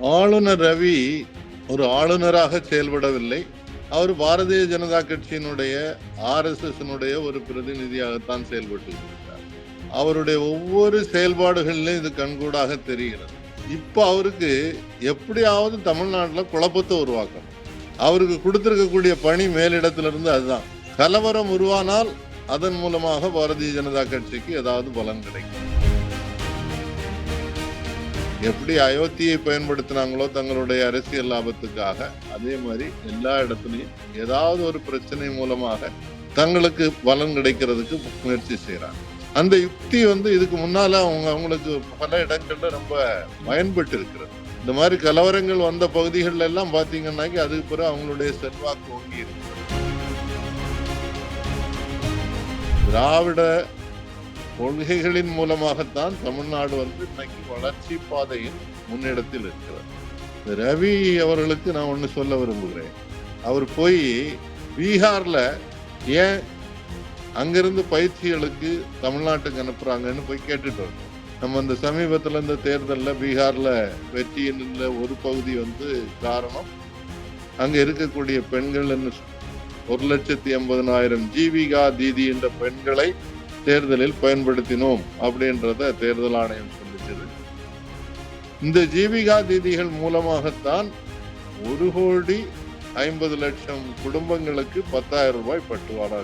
ஆளுநர் ரவி ஒரு ஆளுநராக செயல்படவில்லை. அவர் பாரதிய ஜனதா கட்சியினுடைய ஆர்எஸ்எஸ்னுடைய ஒரு பிரதிநிதியாகத்தான் செயல்பட்டு இருக்கிறார் அவருடைய ஒவ்வொரு செயல்பாடுகளிலும் இது கண்கூடாக தெரிகிறது. இப்ப அவருக்கு எப்படியாவது தமிழ்நாட்டில் குழப்பத்தை உருவாக்கணும். அவருக்கு கொடுத்திருக்கக்கூடிய பணி மேலிடத்திலிருந்து அதுதான். கலவரம் உருவானால் அதன் மூலமாக பாரதிய ஜனதா கட்சிக்கு ஏதாவது பலன் கிடைக்கும். எப்படி அயோத்தியை பயன்படுத்தினாங்களோ தங்களுடைய அரசியல் லாபத்துக்காக அதே மாதிரி எல்லா இடத்துலையும் ஏதாவது ஒரு பிரச்சனை மூலமாக தங்களுக்கு பலன் கிடைக்கிறதுக்கு முயற்சி செய்கிறாங்க அந்த யுக்தி வந்து இதுக்கு முன்னால அவங்க அவங்களுக்கு பல இடங்கள்ல ரொம்ப பயன்பட்டு இருக்கிறது இந்த மாதிரி கலவரங்கள் வந்த பகுதிகள் எல்லாம் பார்த்தீங்கன்னாக்கி அதுக்கு பிறகு அவங்களுடைய செல்வாக்கு ஓங்கி இருக்கு. திராவிட கொள்கைகளின் மூலமாகத்தான் தமிழ்நாடு வந்து இன்னைக்கு வளர்ச்சி பாதையில் முன்னிடத்தில் இருக்கிறது. ரவி அவர்களுக்கு நான் ஒன்று சொல்ல விரும்புகிறேன். அவர் போய் பீகார்ல ஏன் அங்கிருந்து பயிற்சிகளுக்கு தமிழ்நாட்டுக்கு அனுப்புறாங்கன்னு போய் கேட்டுட்டு வரணும் நம்ம இந்த சமீபத்தில் இந்த தேர்தலில் பீகாரில் வெற்றியின் ஒரு பகுதி வந்து காரணம் அங்கே இருக்கக்கூடிய பெண்கள் ஒரு லட்சத்தி எண்பதனாயிரம் ஜீவிகா தீதி என்ற பெண்களை தேர்தலில் பயன்படுத்தினோம் அப்படின்றத தேர்தல் ஆணையம் சொல்லிச்சது இந்த ஜீவிகா தீதிகள் மூலமாகத்தான் ஒரு கோடி ஐம்பது லட்சம் குடும்பங்களுக்கு பத்தாயிரம் ரூபாய் பட்டுவாடா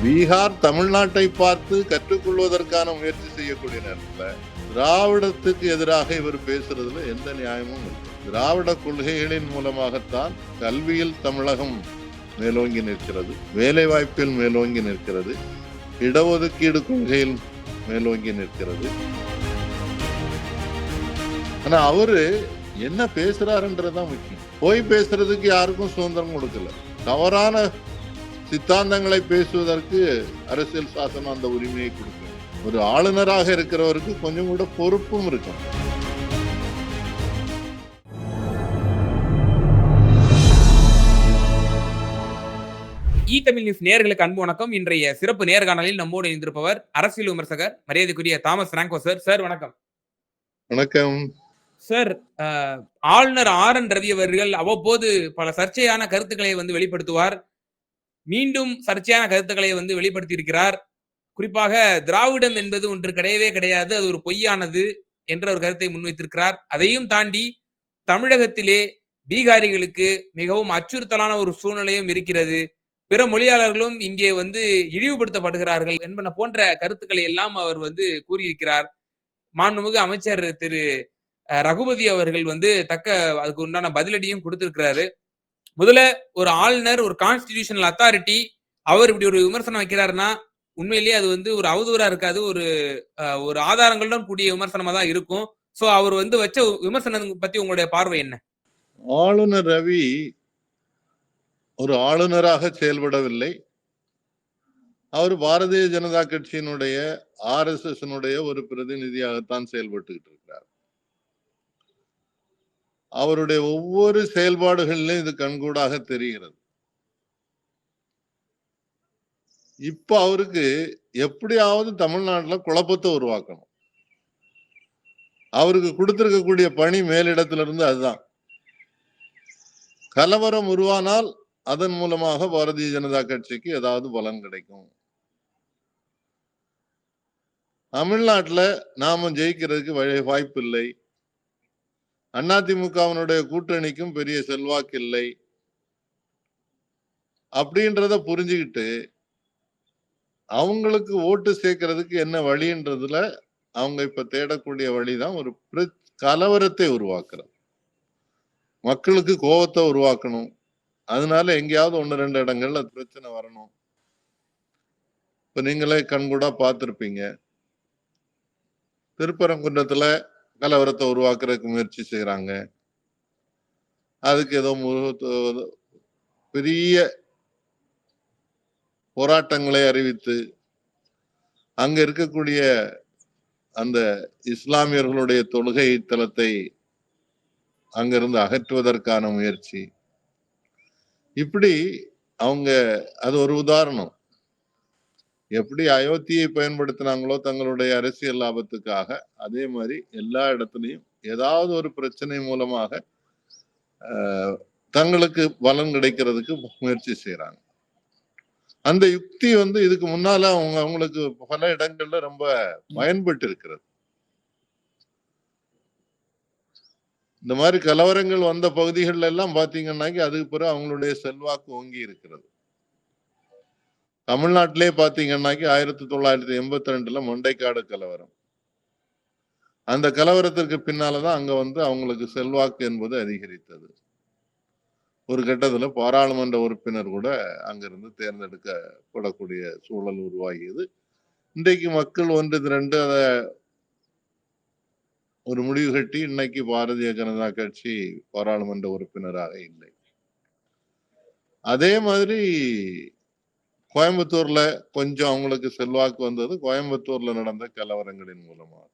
பீகார் தமிழ்நாட்டை பார்த்து கற்றுக்கொள்வதற்கான முயற்சி செய்யக்கூடிய நேரத்தில் திராவிடத்துக்கு எதிராக இவர் பேசுறதுல எந்த நியாயமும் இல்லை. திராவிட கொள்கைகளின் மூலமாகத்தான் கல்வியில் தமிழகம் மேலோங்கி நிற்கிறது. வேலை வாய்ப்பில் மேலோங்கி நிற்கிறது. இடஒதுக்கீடு கொள்கையில் மேலோங்கி நிற்கிறது. ஆனா அவரு என்ன பேசுறாருன்றதுதான் முக்கியம். போய் பேசுறதுக்கு யாருக்கும் சுதந்திரம் கொடுக்கல. தவறான சித்தாந்தங்களை பேசுவதற்கு அரசியல் சாசனம் அந்த உரிமையை கொடுக்கும் ஒரு ஆளுநராக இருக்கிறவருக்கு கொஞ்சம் கூட பொறுப்பும் இருக்கும் இ தமிழ் நியூஸ் நேர்களுக்கு அன்பு வணக்கம். இன்றைய சிறப்பு நேர்காணலில் நம்மோடு இணைந்திருப்பவர் அரசியல் விமர்சகர் மரியாதைக்குரிய தாமஸ் ராங்கோ சார். சார் வணக்கம். வணக்கம். சார் ஆளுநர் ஆர் என் ரவி அவர்கள் அவ்வப்போது பல சர்ச்சையான கருத்துக்களை வந்து வெளிப்படுத்துவார். மீண்டும் சர்ச்சையான கருத்துக்களை வந்து வெளிப்படுத்தி இருக்கிறார் குறிப்பாக திராவிடம் என்பது ஒன்று கிடையவே கிடையாது அது ஒரு பொய்யானது என்ற ஒரு கருத்தை முன்வைத்திருக்கிறார். அதையும் தாண்டி தமிழகத்திலே பீகாரிகளுக்கு மிகவும் அச்சுறுத்தலான ஒரு சூழ்நிலையும் இருக்கிறது. பிற மொழியாளர்களும் இங்கே வந்து இழிவுபடுத்தப்படுகிறார்கள் என்பன போன்ற கருத்துக்களை எல்லாம் அவர் வந்து கூறியிருக்கிறார். மாண்புமிகு அமைச்சர் திரு ரகுபதி அவர்கள் வந்து தக்க அதுக்கு உண்டான பதிலடியும் கொடுத்திருக்கிறாரு. முதல்ல ஒரு ஆளுநர் ஒரு கான்ஸ்டிடியூஷனல் அத்தாரிட்டி அவர் இப்படி ஒரு விமர்சனம் வைக்கிறாருன்னா உண்மையிலேயே அது வந்து ஒரு அவதூறா இருக்காது. ஒரு ஒரு ஆதாரங்களுடன் கூடிய விமர்சனமா தான் இருக்கும். சோ அவர் வந்து வச்ச விமர்சனம் பத்தி உங்களுடைய பார்வை என்ன? ஆளுநர் ரவி ஒரு ஆளுநராக செயல்படவில்லை. அவர் பாரதிய ஜனதா கட்சியினுடைய எஸ் ஒரு பிரதிநிதியாகத்தான் செயல்பட்டுக்கிட்டு இருக்கிறார். அவருடைய ஒவ்வொரு செயல்பாடுகளிலும் இது கண்கூடாக தெரிகிறது. இப்ப அவருக்கு எப்படியாவது தமிழ்நாட்டுல குழப்பத்தை உருவாக்கணும். அவருக்கு கொடுத்திருக்கக்கூடிய பணி மேலிடத்திலிருந்து அதுதான். கலவரம் உருவானால் அதன் மூலமாக பாரதிய ஜனதா கட்சிக்கு ஏதாவது பலன் கிடைக்கும். தமிழ்நாட்டில் நாம ஜெயிக்கிறதுக்கு வழி வாய்ப்பு இல்லை. அதிமுகவினுடைய கூட்டணிக்கும் பெரிய செல்வாக்கு இல்லை. அப்படின்றத புரிஞ்சுக்கிட்டு அவங்களுக்கு ஓட்டு சேர்க்கறதுக்கு என்ன வழின்றதுல அவங்க இப்ப தேடக்கூடிய வழிதான் ஒரு கலவரத்தை உருவாக்குறது. மக்களுக்கு கோபத்தை உருவாக்கணும். அதனால எங்கேயாவது ஒன்று ரெண்டு இடங்கள்ல பிரச்சனை வரணும். இப்போ நீங்களே கண்கூடா பார்த்துருப்பீங்க. திருப்பரங்குன்றத்துல கலவரத்தை உருவாக்குறதுக்கு முயற்சி செய்யறாங்க அதுக்கு ஏதோ பெரிய போராட்டங்களை அறிவித்து அங்க இருக்கக்கூடிய அந்த இஸ்லாமியர்களுடைய தொழுகை தளத்தை அங்கிருந்து அகற்றுவதற்கான முயற்சி. இப்படி அவங்க அது ஒரு உதாரணம். எப்படி அயோத்தியை பயன்படுத்தினாங்களோ தங்களுடைய அரசியல் லாபத்துக்காக அதே மாதிரி எல்லா இடத்துலையும் ஏதாவது ஒரு பிரச்சனை மூலமாக ஆஹ், தங்களுக்கு பலன் கிடைக்கிறதுக்கு முயற்சி செய்யறாங்க அந்த யுக்தி வந்து இதுக்கு முன்னால அவங்க அவங்களுக்கு பல இடங்கள்ல ரொம்ப பயன்பட்டு இருக்கிறது. இந்த மாதிரி கலவரங்கள் வந்த பகுதிகள்ல எல்லாம் பாத்தீங்கன்னாக்கி அதுக்கு பிறகு அவங்களுடைய செல்வாக்கு ஓங்கி இருக்கிறது. தமிழ்நாட்டிலே பாத்தீங்கன்னாக்கி ஆயிரத்தி தொள்ளாயிரத்தி எண்பத்தி ரெண்டுல மண்டைக்காடு கலவரம். அந்த கலவரத்திற்கு பின்னாலதான் அங்க வந்து அவங்களுக்கு செல்வாக்கு என்பது அதிகரித்தது. ஒரு கட்டத்துல பாராளுமன்ற உறுப்பினர் கூட அங்கிருந்து தேர்ந்தெடுக்கப்படக்கூடிய சூழல் உருவாகியது. இன்றைக்கு மக்கள் ஒன்று திரண்டு அதை ஒரு முடிவு கட்டி இன்னைக்கு பாரதிய ஜனதா கட்சி பாராளுமன்ற உறுப்பினராக இல்லை. அதே மாதிரி கோயம்புத்தூர்ல கொஞ்சம் அவங்களுக்கு செல்வாக்கு வந்தது. கோயம்புத்தூர்ல நடந்த கலவரங்களின் மூலமாக.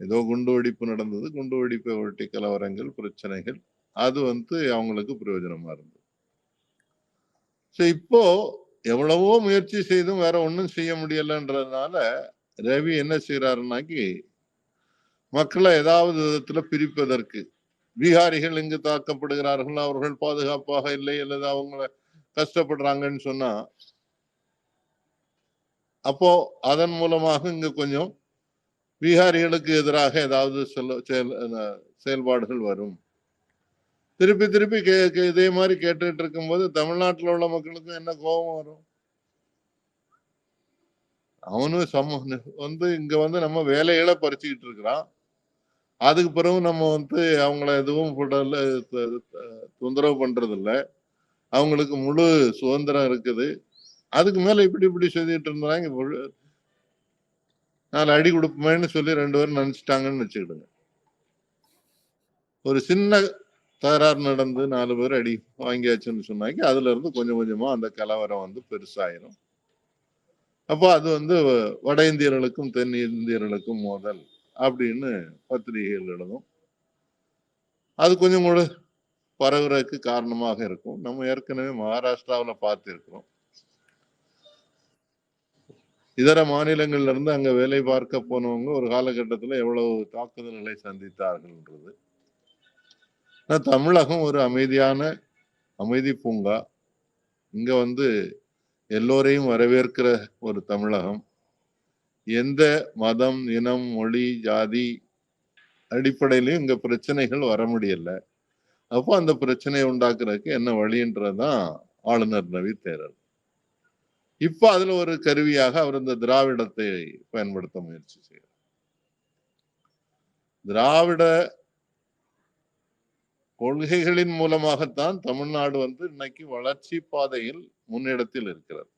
ஏதோ குண்டு வெடிப்பு நடந்தது. குண்டு வெடிப்பை ஒட்டி கலவரங்கள் பிரச்சனைகள் அது வந்து அவங்களுக்கு பிரயோஜனமா இருந்தது. So இப்போ எவ்வளவோ முயற்சி செய்தும் வேற ஒன்றும் செய்ய முடியலன்றதுனால ரவி என்ன செய்யறாருனாக்கி மக்களை ஏதாவது விதத்துல பிரிப்பதற்கு. பீகாரிகள் இங்கு தாக்கப்படுகிறார்கள் அவர்கள் பாதுகாப்பாக இல்லை அல்லது அவங்கள கஷ்டப்படுறாங்கன்னு சொன்னா அப்போ அதன் மூலமாக இங்க கொஞ்சம் பீகாரிகளுக்கு எதிராக ஏதாவது செல்ல செயல் செயல்பாடுகள் வரும். திருப்பி திருப்பி கே இதே மாதிரி கேட்டுட்டு இருக்கும்போது தமிழ்நாட்டுல உள்ள மக்களுக்கும் என்ன கோபம் வரும்? அவனும் சம வந்து இங்க வந்து நம்ம வேலைகளை பறிச்சுக்கிட்டு இருக்கிறான். அதுக்கு பிறகு நம்ம வந்து அவங்கள எதுவும் போடல தொந்தரவு பண்றது இல்ல அவங்களுக்கு முழு சுதந்திரம் இருக்குது. அதுக்கு மேல இப்படி இப்படி சொல்லிட்டு இருந்தாங்க. முழு- நாலு அடி கொடுப்போமேன்னு சொல்லி ரெண்டு பேரும் நினைச்சிட்டாங்கன்னு வச்சுக்கிடுங்க. ஒரு சின்ன தகராறு நடந்து நாலு பேர் அடி வாங்கியாச்சுன்னு சொன்னாங்க அதுல இருந்து கொஞ்சம் கொஞ்சமா அந்த கலவரம் வந்து பெருசாயிரும். அப்போ அது வந்து வட இந்தியர்களுக்கும் தென் இந்தியர்களுக்கும் மோதல். அப்படின்னு பத்திரிகைகள் எழுதும். அது கொஞ்சம் கூட பரவுறதுக்கு காரணமாக இருக்கும். நம்ம ஏற்கனவே மகாராஷ்டிராவில் பார்த்துருக்கிறோம். இதர மாநிலங்கள்ல இருந்து அங்க வேலை பார்க்க போனவங்க ஒரு காலகட்டத்துல எவ்வளவு தாக்குதல்களை சந்தித்தார்கள்ன்றது. ஆனா தமிழகம் ஒரு அமைதியான அமைதி பூங்கா. இங்க வந்து எல்லோரையும் வரவேற்கிற ஒரு தமிழகம். எந்த மதம் இனம் மொழி ஜாதி அடிப்படையிலையும் இங்க பிரச்சனைகள் வர முடியல. அப்போ அந்த பிரச்சனையை உண்டாக்குறதுக்கு என்ன வழின்றதுதான் ஆளுநர் நவி தேரர் இப்ப அதுல ஒரு கருவியாக அவர் இந்த திராவிடத்தை பயன்படுத்த முயற்சி செய்கிறார். திராவிட கொள்கைகளின் மூலமாகத்தான் தமிழ்நாடு வந்து இன்னைக்கு வளர்ச்சி பாதையில் முன்னிடத்தில் இருக்கிறது.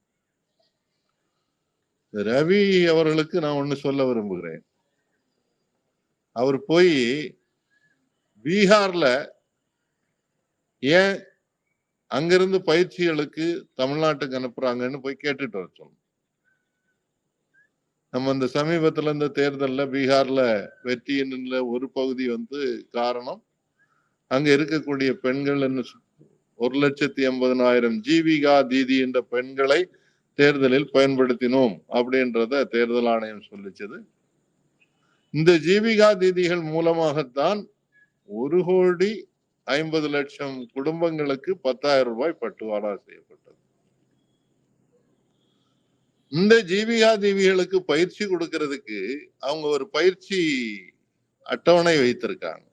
ரவி அவர்களுக்கு நான் ஒண்ணு சொல்ல விரும்புகிறேன். அவர் போய் பீகார்ல ஏன் அங்கிருந்து பயிற்சிகளுக்கு தமிழ்நாட்டுக்கு அனுப்புறாங்கன்னு போய் கேட்டுட்டு வர சொல்லணும். நம்ம இந்த சமீபத்துல இந்த தேர்தல்ல பீகார்ல வெற்றியின் ஒரு பகுதி வந்து காரணம் அங்க இருக்கக்கூடிய பெண்கள் என்ன ஒரு லட்சத்தி எண்பதனாயிரம் ஜீவிகா தீதி என்ற பெண்களை தேர்தலில் பயன்படுத்தினோம் அப்படின்றத தேர்தல் ஆணையம் சொல்லிச்சது. இந்த ஜீவிகா தீதிகள் மூலமாகத்தான் ஒரு கோடி ஐம்பது லட்சம் குடும்பங்களுக்கு பத்தாயிரம் ரூபாய் பட்டுவாடா செய்யப்பட்டது. இந்த ஜீவிகா தீவிகளுக்கு பயிற்சி கொடுக்கறதுக்கு அவங்க ஒரு பயிற்சி அட்டவணை வைத்திருக்காங்க.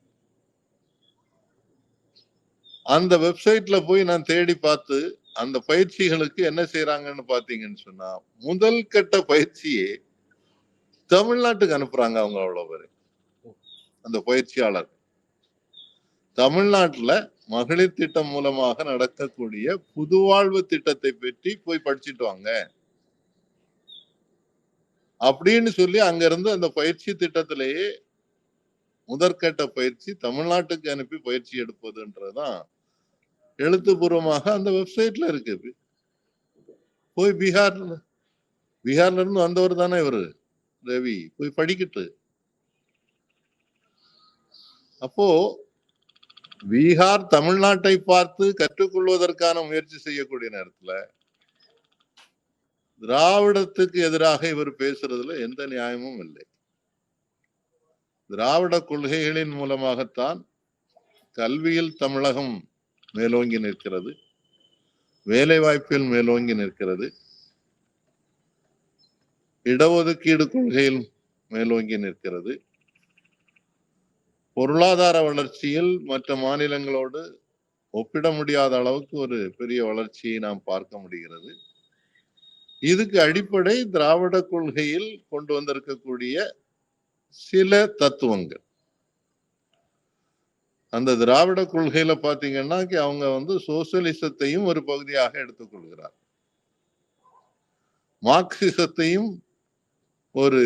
அந்த வெப்சைட்ல போய் நான் தேடி பார்த்து அந்த பயிற்சிகளுக்கு என்ன செய்யறாங்கன்னு பாத்தீங்கன்னு சொன்னா முதல் கட்ட பயிற்சியே தமிழ்நாட்டுக்கு அனுப்புறாங்க அவங்க அவ்வளவு பேரு. அந்த பயிற்சியாளர். தமிழ்நாட்டுல மகளிர் திட்டம் மூலமாக நடக்கக்கூடிய புதுவாழ்வு திட்டத்தை பற்றி போய் படிச்சுட்டு வாங்க. அப்படின்னு சொல்லி அங்க இருந்து அந்த பயிற்சி திட்டத்திலேயே முதற்கட்ட பயிற்சி தமிழ்நாட்டுக்கு அனுப்பி பயிற்சி எடுப்பதுன்றதுதான் எழுத்துப்பூர்வமாக அந்த வெப்சைட்ல இருக்கு போய் பீகார்ல பீகார்ல இருந்து வந்தவர் தானே இவரு ரவி. போய் படிக்கட்டு. அப்போ பீகார் தமிழ்நாட்டை பார்த்து கற்றுக்கொள்வதற்கான முயற்சி செய்யக்கூடிய நேரத்துல திராவிடத்துக்கு எதிராக இவர் பேசுறதுல எந்த நியாயமும் இல்லை. திராவிட கொள்கைகளின் மூலமாகத்தான் கல்வியில் தமிழகம் மேலோங்கி நிற்கிறது. வேலை வாய்ப்பில் மேலோங்கி நிற்கிறது. இடஒதுக்கீடு கொள்கையில் மேலோங்கி நிற்கிறது. பொருளாதார வளர்ச்சியில் மற்ற மாநிலங்களோடு ஒப்பிட முடியாத அளவுக்கு ஒரு பெரிய வளர்ச்சியை நாம் பார்க்க முடிகிறது. இதுக்கு அடிப்படை திராவிட கொள்கையில் கொண்டு வந்திருக்கக்கூடிய சில தத்துவங்கள். அந்த திராவிட கொள்கையில பாத்தீங்கன்னா அவங்க வந்து சோசியலிசத்தையும் ஒரு பகுதியாக எடுத்துக்கொள்கிறார். மார்க்சிசத்தையும் ஒரு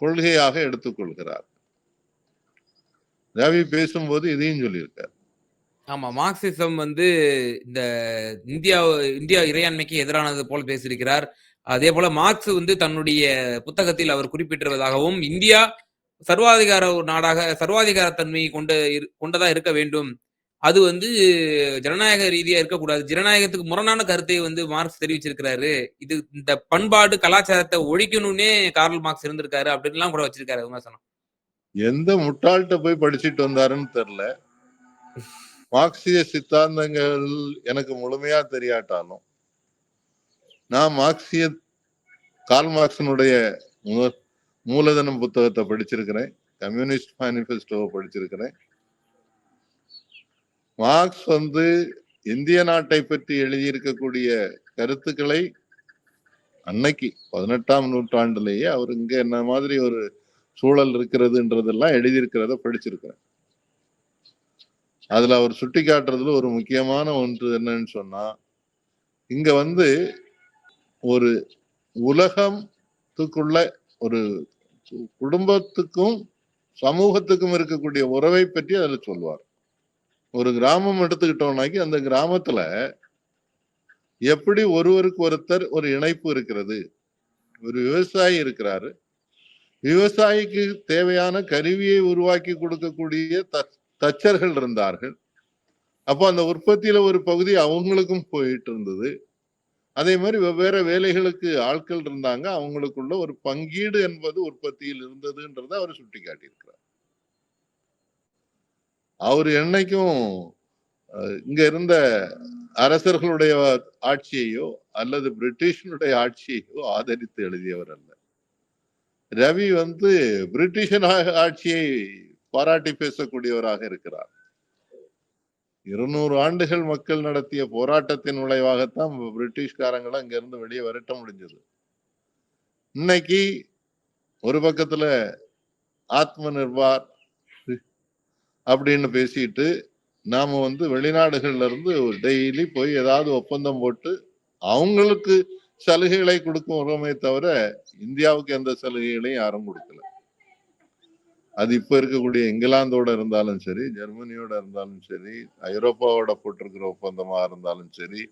கொள்கையாக எடுத்துக்கொள்கிறார். ரவி பேசும்போது இதையும் சொல்லியிருக்கார். ஆமா மார்க்சிசம் வந்து இந்த இந்தியா இந்தியா இறையாண்மைக்கு எதிரானது போல் பேசியிருக்கிறார். அதே போல மார்க்ஸ் வந்து தன்னுடைய புத்தகத்தில் அவர் குறிப்பிட்டிருப்பதாகவும் இந்தியா சர்வாதிகார ஒரு நாடாக சர்வாதிகார தன்மை கொண்ட கொண்டதா இருக்க வேண்டும். அது வந்து ஜனநாயக ரீதியா இருக்கக்கூடாது. ஜனநாயகத்துக்கு முரணான கருத்தை வந்து மார்க்ஸ் தெரிவிச்சிருக்கிறாரு. இது இந்த பண்பாடு கலாச்சாரத்தை ஒழிக்கணும்னே கார்ல் மார்க்ஸ் இருந்திருக்காரு அப்படின்லாம் கூட வச்சிருக்காரு விமர்சனம். எந்த முட்டாள்கிட்ட போய் படிச்சிட்டு வந்தாருன்னு தெரியல. மார்க்சிய சித்தாந்தங்கள் எனக்கு முழுமையா தெரியாட்டாலும் நான் மார்க்சிய கார்ல் மார்க்ஸினுடைய மூலதனம் புத்தகத்தை படிச்சிருக்கிறேன். கம்யூனிஸ்ட் மேனிஃபெஸ்டோவை படிச்சிருக்கிறேன். மார்க்ஸ் வந்து இந்திய நாட்டை பற்றி எழுதியிருக்கக்கூடிய கருத்துக்களை அன்னைக்கு பதினெட்டாம் நூற்றாண்டுலேயே அவர் இங்க என்ன மாதிரி ஒரு சூழல் இருக்கிறதுன்றதெல்லாம் எழுதியிருக்கிறத படிச்சிருக்கிறேன். அதுல அவர் சுட்டி காட்டுறதுல ஒரு முக்கியமான ஒன்று என்னன்னு சொன்னா இங்க வந்து ஒரு உலகத்துக்குள்ள ஒரு குடும்பத்துக்கும் சமூகத்துக்கும் இருக்கக்கூடிய உறவை பற்றி அதில் சொல்வார். ஒரு கிராமம் எடுத்துக்கிட்டோம்னாக்கி அந்த கிராமத்துல எப்படி ஒருவருக்கு ஒருத்தர் ஒரு இணைப்பு இருக்கிறது ஒரு விவசாயி இருக்கிறாரு விவசாயிக்கு தேவையான கருவியை உருவாக்கி கொடுக்கக்கூடிய தச்சர்கள் இருந்தார்கள். அப்போ அந்த உற்பத்தியில ஒரு பகுதி அவங்களுக்கும் போயிட்டு இருந்தது. அதே மாதிரி வெவ்வேறு வேலைகளுக்கு ஆட்கள் இருந்தாங்க. அவங்களுக்குள்ள ஒரு பங்கீடு என்பது உற்பத்தியில் இருந்ததுன்றத அவர் சுட்டி காட்டியிருக்கிறார் அவர் என்னைக்கும் அஹ், இங்க இருந்த அரசர்களுடைய ஆட்சியையோ அல்லது பிரிட்டிஷனுடைய ஆட்சியையோ ஆதரித்து எழுதியவர் அல்ல. ரவி வந்து பிரிட்டிஷன் ஆட்சியை பாராட்டி பேசக்கூடியவராக இருக்கிறார். இருநூறு ஆண்டுகள் மக்கள் நடத்திய போராட்டத்தின் விளைவாகத்தான் பிரிட்டிஷ்காரங்களை அங்கிருந்து வெளியே விரட்ட முடிஞ்சது. இன்னைக்கு ஒரு பக்கத்துல ஆத்ம நிர்பார் அப்படின்னு பேசிட்டு நாம வந்து வெளிநாடுகள்ல இருந்து டெய்லி போய் ஏதாவது ஒப்பந்தம் போட்டு அவங்களுக்கு சலுகைகளை கொடுக்கும் கொடுக்குறோமே தவிர இந்தியாவுக்கு எந்த சலுகைகளையும் யாரும் கொடுக்கல. அது இப்ப இருக்கக்கூடிய இங்கிலாந்தோட இருந்தாலும் சரி ஜெர்மனியோட இருந்தாலும் சரி ஐரோப்பாவோட போட்டிருக்கிற ஒப்பந்தமா இருந்தாலும் சரி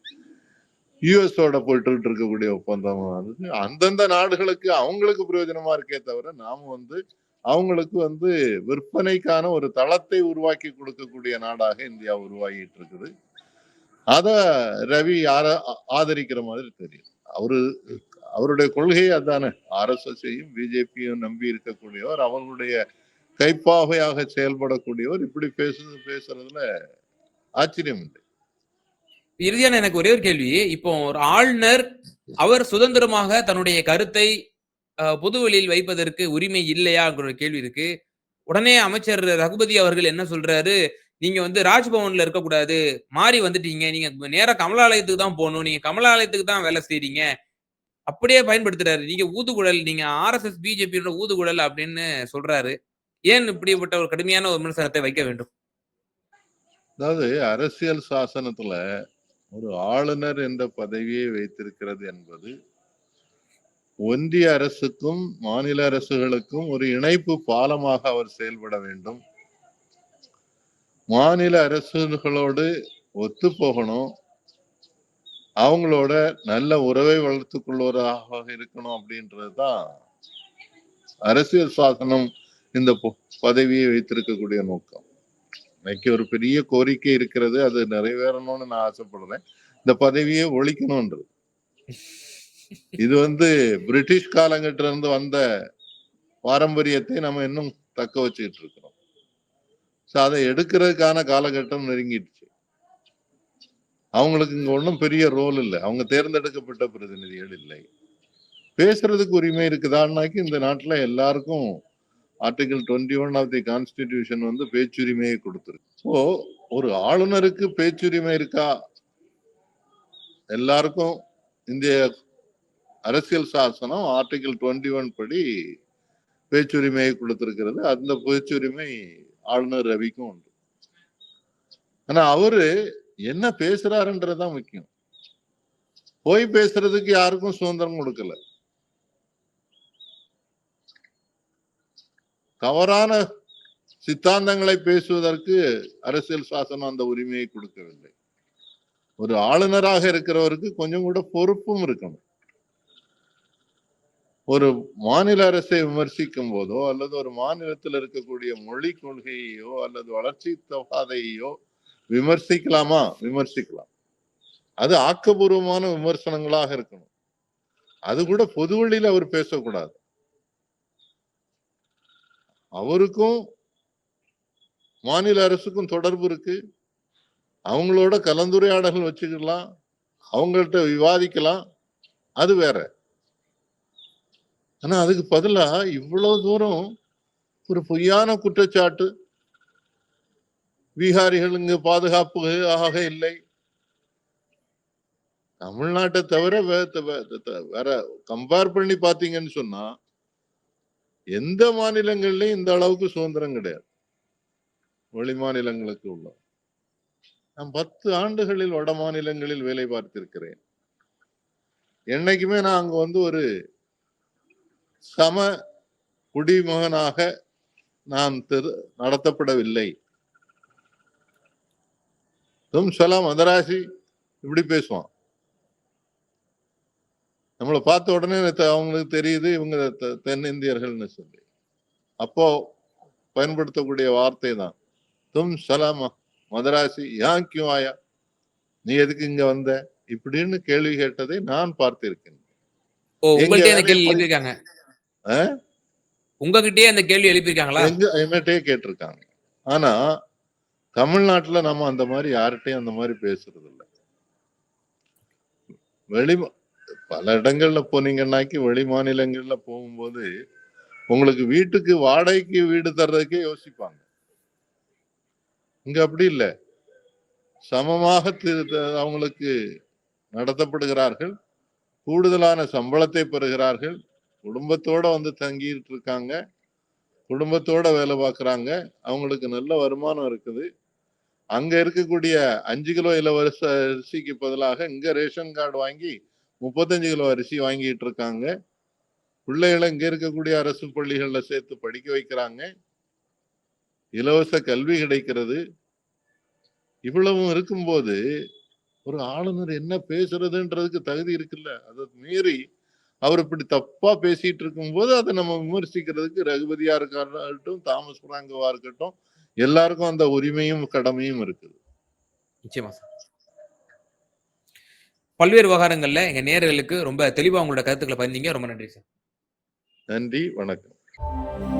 யுஎஸோட போயிட்டு இருக்கக்கூடிய ஒப்பந்தமா இருந்து அந்தந்த நாடுகளுக்கு அவங்களுக்கு பிரயோஜனமா இருக்கே தவிர நாம வந்து அவங்களுக்கு வந்து விற்பனைக்கான ஒரு தளத்தை உருவாக்கி கொடுக்கக்கூடிய நாடாக இந்தியா உருவாகிட்டு இருக்குது. அத ரவி யார ஆதரிக்கிற மாதிரி தெரியும். அவரு அவருடைய கொள்கையை அதானே. ஆர்எஸ்எஸ்ஐயும் பிஜேபியும் நம்பி இருக்கக்கூடியவர் அவர்களுடைய கைப்பாவையாக செயல்படக்கூடியவர் இப்படி பேசுறது பேசுறதுல ஆச்சரியம் இல்லை. இறுதியான எனக்கு ஒரே ஒரு கேள்வி. இப்போ ஒரு ஆளுநர் அவர் சுதந்திரமாக தன்னுடைய கருத்தை பொதுவெளியில் வைப்பதற்கு உரிமை இல்லையாங்கிற ஒரு கேள்வி இருக்கு. உடனே அமைச்சர் ரகுபதி அவர்கள் என்ன சொல்றாரு? நீங்க வந்து ராஜ்பவன்ல இருக்கக்கூடாது. மாறி வந்துட்டீங்க. நீங்க நேரா கமலாலயத்துக்கு தான் போகணும். நீங்க கமலாலயத்துக்கு தான் வேலை செய்றீங்க. அப்படியே பயன்படுத்துறாரு. நீங்க ஊதுகுழல் நீங்க ஆர்எஸ்எஸ் பிஜேபியோட ஊதுகுழல் அப்படின்னு சொல்றாரு. ஏன் இப்படிப்பட்ட ஒரு கடுமையான ஒரு விமர்சனத்தை வைக்க வேண்டும்? அதாவது அரசியல் சாசனத்துல ஒரு ஆளுநர் என்ற பதவியை வைத்திருக்கிறது என்பது ஒன்றிய அரசுக்கும் மாநில அரசுகளுக்கும் ஒரு இணைப்பு பாலமாக அவர் செயல்பட வேண்டும். மாநில அரசுகளோடு ஒத்து போகணும். அவங்களோட நல்ல உறவை வளர்த்துக் கொள்வதாக இருக்கணும் அப்படின்றதுதான் அரசியல் சாசனம் இந்த பதவியை வைத்திருக்கக்கூடிய நோக்கம். இன்னைக்கு ஒரு பெரிய கோரிக்கை இருக்கிறது அது நிறைவேறணும்னு நான் ஆசைப்படுறேன். இந்த பதவியை ஒழிக்கணும்ன்றது இது வந்து பிரிட்டிஷ் காலங்கட்டில இருந்து வந்த பாரம்பரியத்தை நம்ம இன்னும் தக்க வச்சுக்கிட்டு இருக்கிறோம். சோ அதை எடுக்கிறதுக்கான காலகட்டம் நெருங்கிடுச்சு. அவங்களுக்கு இங்க ஒன்றும் பெரிய ரோல் இல்லை. அவங்க தேர்ந்தெடுக்கப்பட்ட பிரதிநிதிகள் இல்லை. பேசுறதுக்கு உரிமை இருக்குதான்னாக்கி இந்த நாட்டுல எல்லாருக்கும் article twenty one of the constitution வந்து பேச்சுரிமையை கொடுத்துருக்கு. ஸோ ஒரு ஆளுநருக்கு பேச்சுரிமை இருக்கா? எல்லாருக்கும் இந்திய அரசியல் சாசனம் ஆர்டிகல் டுவெண்ட்டி ஒன் படி பேச்சுரிமையை கொடுத்திருக்கிறது. அந்த பேச்சுரிமை ஆளுநர் ரவிக்கும் உண்டு. ஆனா அவரு என்ன பேசுறாருன்றதுதான் முக்கியம். போய் பேசுறதுக்கு யாருக்கும் சுதந்திரம் கொடுக்கல. தவறான சித்தாந்தங்களை பேசுவதற்கு அரசியல் சாசனம் அந்த உரிமையை கொடுக்கவில்லை. ஒரு ஆளுநராக இருக்கிறவருக்கு கொஞ்சம் கூட பொறுப்பும் இருக்கணும். ஒரு மாநில அரசை விமர்சிக்கும் போதோ அல்லது ஒரு மாநிலத்தில் இருக்கக்கூடிய மொழி கொள்கையோ அல்லது வளர்ச்சி தொகாதையோ விமர்சிக்கலாமா? விமர்சிக்கலாம். அது ஆக்கபூர்வமான விமர்சனங்களாக இருக்கணும். அது கூட பொது வழியில அவர் பேசக்கூடாது. அவருக்கும் மாநில அரசுக்கும் தொடர்பு இருக்கு. அவங்களோட கலந்துரையாடல்கள் வச்சுக்கலாம். அவங்கள்ட்ட விவாதிக்கலாம். அது வேற. ஆனா அதுக்கு பதிலா இவ்வளவு தூரம் ஒரு பொய்யான குற்றச்சாட்டு. பீகாரிகள் இங்கு பாதுகாப்பு ஆக இல்லை. தமிழ்நாட்டை தவிர வேற கம்பேர் பண்ணி பாத்தீங்கன்னு சொன்னா எந்த மாநிலங்கள்லயும் இந்த அளவுக்கு சுதந்திரம் கிடையாது. வெளி மாநிலங்களுக்கு உள்ள. நான் பத்து ஆண்டுகளில் வட மாநிலங்களில் வேலை பார்த்திருக்கிறேன். என்னைக்குமே நான் அங்க வந்து ஒரு சம குடிமகனாக நான் தெரு நடத்தப்படவில்லை. தும் சலாம் மதராசி இப்படி பேசுவான். நம்மளை பார்த்த உடனே அவங்களுக்கு தெரியுது இவங்க தென்னிந்தியர்கள்னு சொல்லி. அப்போ பயன்படுத்தக்கூடிய வார்த்தை தான் தும் சலாம் மதராசி யான் கியூ ஆயா? நீ எதுக்கு இங்க வந்த? இப்படின்னு கேள்வி கேட்டதை நான் பார்த்திருக்கேன்? உங்ககிட்டயே அந்த கேள்வி எழுப்பியிருக்காங்களா? எங்க என்னட்டே கேட்டிருக்காங்க. ஆனா தமிழ்நாட்டுல நம்ம அந்த மாதிரி யார்கிட்டயும் அந்த மாதிரி பேசுறது இல்ல வெளி பல இடங்கள்ல போனீங்கன்னாக்கி வெளி மாநிலங்கள்ல போகும்போது உங்களுக்கு வீட்டுக்கு வாடகைக்கு வீடு தர்றதுக்கே யோசிப்பாங்க. இங்க அப்படி இல்ல. சமமாக அவங்களுக்கு நடத்தப்படுகிறார்கள். கூடுதலான சம்பளத்தை பெறுகிறார்கள். குடும்பத்தோட வந்து தங்கிட்டு இருக்காங்க. குடும்பத்தோட வேலை பார்க்குறாங்க அவங்களுக்கு நல்ல வருமானம் இருக்குது. அங்க இருக்கக்கூடிய அஞ்சு கிலோ இலவச அரிசிக்கு பதிலாக இங்க ரேஷன் கார்டு வாங்கி முப்பத்தஞ்சு கிலோ அரிசி வாங்கிட்டு இருக்காங்க பிள்ளைகளை இங்க இருக்கக்கூடிய அரசு பள்ளிகள்ல சேர்த்து படிக்க வைக்கிறாங்க. இலவச கல்வி கிடைக்கிறது. இவ்வளவும் இருக்கும்போது ஒரு ஆளுநர் என்ன பேசுறதுன்றதுக்கு தகுதி இருக்குல்ல? அதை மீறி அவர் இப்படி தப்பா பேசிட்டு இருக்கும்போது அதை நம்ம விமர்சிக்கிறதுக்கு ரகுபதியா இருக்கட்டும் தாமஸ் பிராங்கோவா இருக்கட்டும் எல்லாருக்கும் அந்த உரிமையும் கடமையும் இருக்குது. நிச்சயமா சார். பல்வேறு விவகாரங்கள்ல எங்க நேர்களுக்கு ரொம்ப தெளிவா உங்களோட கருத்துக்களை பதிந்தீங்க. ரொம்ப நன்றி சார். நன்றி வணக்கம்.